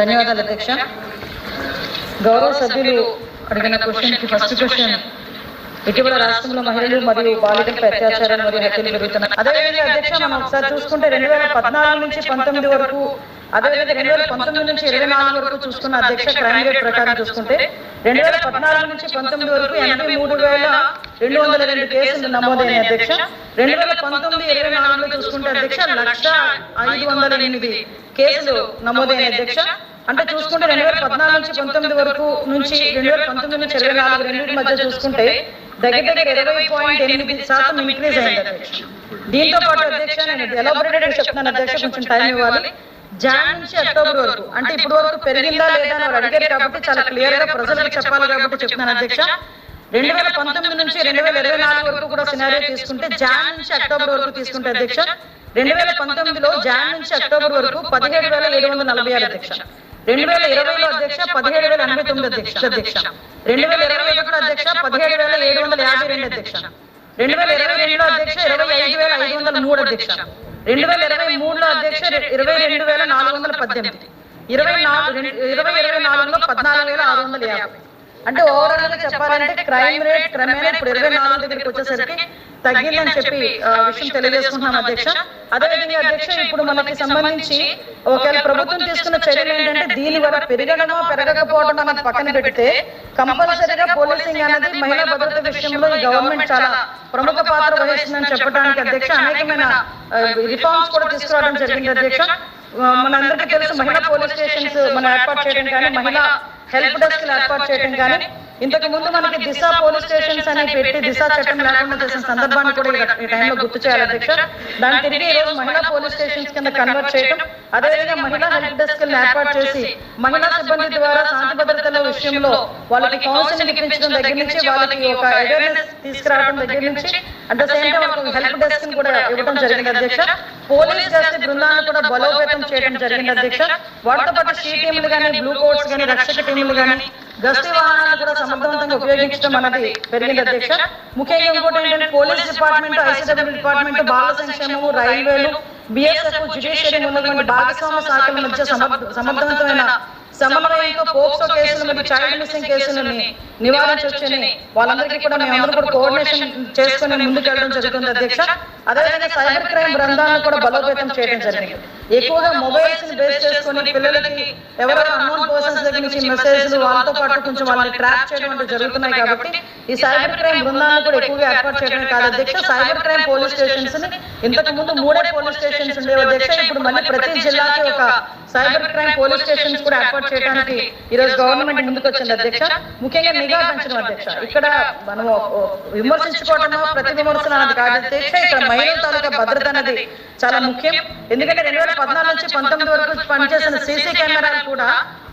ధన్యవాదాలు అధ్యక్ష. గౌరవ సభ్యులు అడిగిన క్వశ్చన్కి ఫస్ట్ క్వశ్చన్ ఇటీవల రాష్ట్రంలో మహిళలు మరియు బాలికలపై అత్యాచారాలు మరియు హత్యలు పెరుగుతున్నాయి అదేవిధంగా అధ్యక్ష మనం ఒకసారి చూసుకుంటే రెండు వేల పద్నాలుగు నుంచి పంతొమ్మిది వరకు అదేవిధంగా రెండు వేల పంతొమ్మిది నుంచి ఇరవై నాలుగు వరకు చూసుకున్న అధ్యక్ష క్రైమ్ రేట్ ప్రకారం చూసుకుంటే రెండు వేల పద్నాలుగు నుంచి పంతొమ్మిది వరకు ఎనభై మూడు వేల రెండు వందల రెండు కేసులు నమోదైన అధ్యక్ష. రెండు వేల పంతొమ్మిది ఇరవై నాలుగులో చూసుకుంటే అధ్యక్ష లక్ష ఐదు వందల ఎనిమిది కేసులు నమోదైన అధ్యక్ష. అంటే చూసుకుంటే రెండు వేల పద్నాలుగు నుంచి పంతొమ్మిది వరకు నుంచి రెండు వేల పంతొమ్మిది నుంచి ఇరవై నాలుగు రెండింటి మధ్య చూసుకుంటే దగ్గర దగ్గర ఇరవై పాయింట్ ఎనిమిది శాతం ఇంక్రీజ్ అయింది. దీంతో పాటు అధ్యక్ష నేను ఎలాబొరేటెడ్ చెప్తున్నాను. అధ్యక్ష కొంచెం టైం ఇవ్వాలి. జాన్ నుంచి అక్టోబర్ వరకు. అంటే ఇప్పుడు వరకు పెరిగిందా లేదా అని అడిగారు కాబట్టి చాలా క్లియర్గా ప్రజలకు చెప్పాలి కాబట్టి చెప్తున్నాను అధ్యక్ష. రెండు వేల పంతొమ్మిది నుంచి రెండు వేల ఇరవై నాలుగు వరకు కూడా సినారియో తీసుకుంటే జాన్ నుంచి అక్టోబర్ వరకు తీసుకుంటే అధ్యక్ష. రెండు వేల పంతొమ్మిదిలో జాన్ నుంచి అక్టోబర్ వరకు పదిహేడు వేల ఏడు వందల నలభై ఆరు అధ్యక్ష రెండు వేల ఇరవైలో అధ్యక్ష పదిహేడు వేల ఎనభై తొమ్మిది అధ్యక్ష అధ్యక్ష. రెండు వేల ఇరవై ఒకటి అధ్యక్ష పదిహేడు వేల ఏడు వందల యాభై రెండు అధ్యక్ష. రెండు వేల ఇరవై రెండులో అధ్యక్ష ఇరవై ఐదు వేల ఐదు వందల మూడు అధ్యక్ష. రెండు వేల ఇరవై మూడులో అధ్యక్ష ఇరవై రెండు వేల నాలుగు వందల పద్దెనిమిది. ఇరవై నాలుగు ఇరవై ఇరవై నాలుగులో పద్నాలుగు వేల ఆరు వందల యాభై. అంటే ఓవరాల్గా చెప్పాలంటే క్రైమ్ రేట్ క్రమేణా ఇప్పుడు ఇరవై నాలుగు దగ్గరికి వచ్చేసరికి తగ్గిందని చెప్పి విషయం తెలియజేసుకుంటున్నాం అధ్యక్ష. అదేవిధంగా అధ్యక్ష ఇప్పుడు మనకి సంబంధించి ఒకవేళ ప్రభుత్వం తీసుకున్న చర్యలు ఏంటంటే దీని వల్ల పెరగడమో పెరగకపోవడం అన్నది పక్కన పెడితే కంపల్సరీగా పోలీసింగ్ అనేది మహిళా భద్రత విషయంలో ఈ గవర్నమెంట్ చాలా ప్రముఖ పాత్ర వహిస్తుందని చెప్పడానికి అధ్యక్ష అనేకమైన రిఫార్మ్స్ కూడా తీసుకురావడం జరిగింది అధ్యక్ష. మనందరికీ తెలుసు మహిళా పోలీస్ స్టేషన్స్ మనం ఏర్పాటు చేయడం కానీ మహిళా హెల్ప్ డెస్క్ ఏర్పాటు చేయడం కానీ ఇంతకు ముందు మనకి దిశ పోలీస్ స్టేషన్స్ అని పెట్టి దిశ చట్టం లేకుండా చేసిన సందర్భాన్ని కూడా ఈ- టైంలో గుర్తు చేయాలి అధ్యక్ష. దాన్ని తిరిగి ఈ రోజు మహిళా పోలీస్ స్టేషన్స్ కింద కన్వర్ట్ చేయడం అదేవిధంగా మహిళా హెల్ప్ డెస్క్ ఏర్పాటు చేసి మహిళా సిబ్బంది ద్వారా శాంతి భద్రతల విషయంలో వాళ్ళకి కౌన్సిలింగ్ ఇప్పించడం దగ్గర నుంచి వాళ్ళకి ఒక అవేర్నెస్ తీసుకురావడం దగ్గర నుంచి అట్ ద సేమ్ టైం వాళ్ళకి హెల్ప్ డెస్క్ కూడా ఇవ్వడం జరిగింది అధ్యక్ష పోలీస్ గస్తీ బృందాలను కూడా బలోపేతం చేయడం జరిగింది అధ్యక్ష. వాటితో పాటు షీ టీములు కానీ బ్లూ కోట్స్ కానీ రక్షక టీములు కానీ గస్తీ వాహనాలను కూడా సమర్థవంతంగా ఉపయోగించడం అనేది పెరిగింది అధ్యక్ష. ముఖ్యంగా ఇంకోటి ఏంటంటే పోలీస్ డిపార్ట్మెంట్ ఐసీడబ్ల్యూ డిపార్ట్మెంట్ బాల సంక్షేమము రైల్వేలు బిఎస్ఎఫ్ జ్యుడిషియరీ ఉన్నటువంటి భాగస్వామ్య శాఖల మధ్య సమర్థవంతమైన సమన్వయంతో పోక్సో కేసులు మరియు చైల్డ్ మిస్సింగ్ కేసులని నివారించవచ్చని వాళ్ళందరికీ కూడా మేమందరూ కూడా కోఆర్డినేషన్ చేసుకుని ముందుకెళ్ళడం జరుగుతుంది అధ్యక్ష. అదేవిధంగా సైబర్ క్రైమ్ బృందాలను కూడా బలోపేతం చేయడం జరిగింది. ఎక్కువగా మొబైల్స్ని బేస్ చేసుకుని పిల్లలకి ఎవరైనా అన్నోన్ పర్సన్స్ దగ్గర నుంచి మెసేజ్లు వాళ్ళతో పాటు కొంచెం వాళ్ళని ట్రాక్ చేయడం అంటే జరుగుతున్నాయి కాబట్టి ఈ సైబర్ క్రైమ్ బృందాలను కూడా ఎక్కువగా ఏర్పాటు చేయడం కాదు అధ్యక్ష. సైబర్ క్రైమ్ పోలీస్ స్టేషన్స్ని ఇంతకు ముందు మూడే పోలీస్ స్టేషన్స్ ఉండేవి అధ్యక్ష. ఇప్పుడు మళ్ళీ ప్రతి జిల్లాకి ఒక సైబర్ క్రైమ్ పోలీస్ స్టేషన్స్ కూడా ఏర్పాటు చేయడానికి ఈ రోజు గవర్నమెంట్ ముందుకు వచ్చింది అధ్యక్ష. ముఖ్యంగా నిఘా పెంచడం అధ్యక్ష. ఇక్కడ మనం విమర్శించుకోవడమో ప్రతి విమర్శన అన్నది కాదు. అధ్యక్ష ఇక్కడ మహిళల తాలూకా భద్రత అనేది చాలా ముఖ్యం. ఎందుకంటే రెండు వేల పద్నాలుగు నుంచి పంతొమ్మిది వరకు పనిచేసిన సీసీ కెమెరాలు కూడా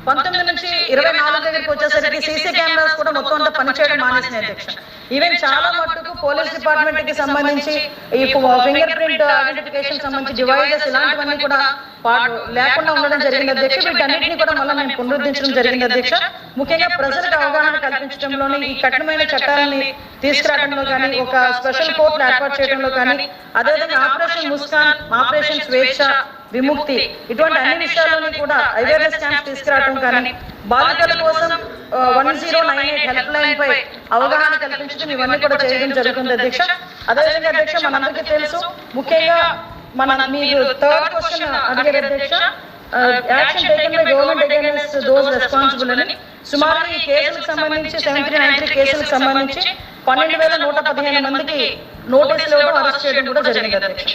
పంతొమ్మిది నుంచి ఇరవై నాలుగు దగ్గరికి వచ్చేసరికి సీసీ కెమెరాస్ కూడా మొత్తం అంతా పనిచేయడం మానేసినాయి అధ్యక్ష. ఈవెన్ చాలా మట్టుకు పోలీస్ డిపార్ట్మెంట్కి సంబంధించి ఈ ఫింగర్ ప్రింట్ ఐడెంటిఫికేషన్ సంబంధించి డివైజెస్ ఇలాంటివన్నీ కూడా లేకుండా ఉండడం జరిగింది. అధ్యక్ష వీటన్నిటిని కూడా మళ్ళీ మేము పునరుద్ధరించడం జరిగింది అధ్యక్ష. ముఖ్యంగా ప్రజలకు అవగాహన కల్పించడంలోని ఈ కఠినమైన చట్టాలని తీసుకురావడంలో కానీ ఒక స్పెషల్ కోర్టులు ఏర్పాటు చేయడంలో కానీ అదేవిధంగా ఆపరేషన్ ముస్కాన్ ఆపరేషన్ స్వేచ్ఛ విముక్తి ఇటువంటి అన్ని విషయాల్లోని కూడా అవేర్నెస్ క్యాంప్స్ తీసుకురావడం కానీ బాలికల కోసం one zero nine eight help line పై అవగాహన కల్పించడం ఇవన్నీ కూడా చేయడం జరుగుతుంది అధ్యక్ష. అదేవిధంగా అధ్యక్ష మనందరికీ తెలుసు ముఖ్యంగా మన మీరు థర్డ్ క్వశ్చన్ అడిగారు అధ్యక్ష action taken by government against those responsible అని. సుమారు ఈ కేసులకు సంబంధించి సెవెంటీ త్రీ నైన్ త్రీ కేసులకు సంబంధించి పన్నెండు వేల నూట పదిహేను మందికి నోటీసులు ఇవ్వడం అరెస్ట్ చేయడం కూడా జరిగింది అధ్యక్ష.